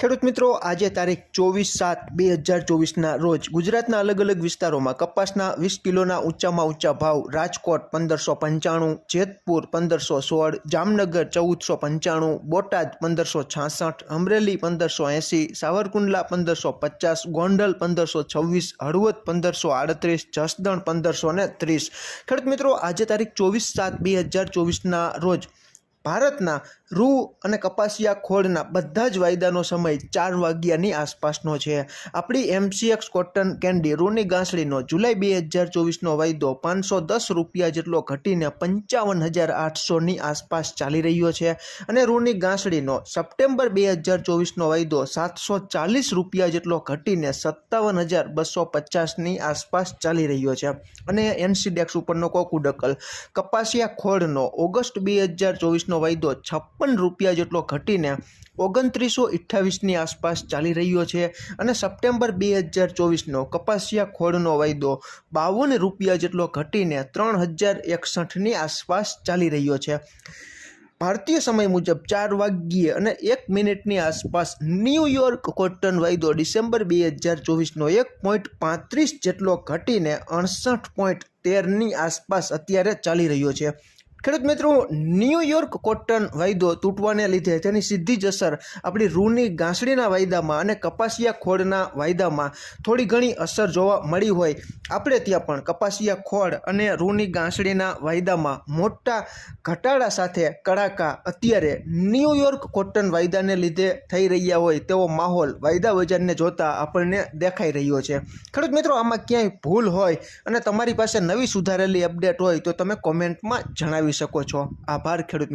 ખેડૂત મિત્રો, આજે તારીખ ચોવીસ સાત બે હજાર ચોવીસના રોજ ગુજરાતના અલગ અલગ વિસ્તારોમાં કપાસના વીસ કિલોના ઊંચામાં ઊંચા ભાવ, રાજકોટ પંદરસો પંચાણું, જેતપુર પંદરસો સોળ, જામનગર ચૌદસો પંચાણું, બોટાદ પંદરસો છાસઠ, અમરેલી પંદરસો એંસી, સાવરકુંડલા પંદરસો પચાસ, ગોંડલ પંદરસો છવ્વીસ, હળવદ પંદરસો આડત્રીસ, જસદણ પંદરસો ને ત્રીસ. ખેડૂત મિત્રો, આજે તારીખ ચોવીસ સાત બે હજાર ચોવીસના રોજ ભારતના રૂ અને કપાસિયા ખોળના બધા જ વાયદાનો સમય ચાર વાગ્યાની આસપાસનો છે. આપણી એમસીએક્સ કોટન કેન્ડી રૂની ગાંસડીનો જુલાઈ બે હજાર ચોવીસનો વાયદો પાંચસો દસ રૂપિયા જેટલો ઘટીને પંચાવન હજાર આઠસોની આસપાસ ચાલી રહ્યો છે અને રૂની ગાંસડીનો સપ્ટેમ્બર બે હજાર ચોવીસનો વાયદો સાતસો ચાલીસ રૂપિયા જેટલો ઘટીને સત્તાવન હજાર બસો પચાસની આસપાસ ચાલી રહ્યો છે. અને એનસીડેક્સ ઉપરનો કોકુડકલ કપાસિયા ખોળનો ઓગસ્ટ બે હજાર ચોવીસનો વાયદો છપ્પન રૂપિયા જેટલો ઘટીને ઓગણત્રીસો અઠ્ઠાવીસની આસપાસ ચાલી રહ્યો છે અને સપ્ટેમ્બર બે હજાર ચોવીસનો કપાસિયા ખોળનો વાયદો બાવન રૂપિયા જેટલો ઘટીને ત્રણ હજાર એકસઠની આસપાસ ચાલી રહ્યો છે. ભારતીય સમય મુજબ ચાર વાગ્યે અને એક મિનિટની આસપાસ ન્યૂયોર્ક કોટન વાયદો ડિસેમ્બર બે હજાર ચોવીસનો એક પોઈન્ટ પાંત્રીસ જેટલો ઘટીને અડસઠ પોઈન્ટ તેરની આસપાસ અત્યારે ચાલી રહ્યો છે. ખેડૂત મિત્રો ન્યૂયોર્ક કોટન વાયદો તૂટવાને લીધે તેની સીધી જ અસર આપણી રૂની ગાંસડીના વાયદામાં અને કપાસિયા ખોળના વાયદામાં થોડી ઘણી અસર જોવા મળી હોય. આપણે ત્યાં પણ કપાસિયા ખોળ અને રૂની ગાંસડીના વાયદામાં મોટા ઘટાડા સાથે કડાકા અત્યારે ન્યૂયોર્ક કોટન વાયદાને લીધે થઈ રહ્યા હોય તેવો માહોલ વાયદા બજારને જોતા આપણને દેખાઈ રહ્યો છે. ખેડૂત મિત્રો, આમાં ક્યાંય ભૂલ હોય અને તમારી પાસે નવી સુધારેલી અપડેટ હોય તો તમે કોમેન્ટમાં જણાવી શકો છો. આભાર ખેડૂત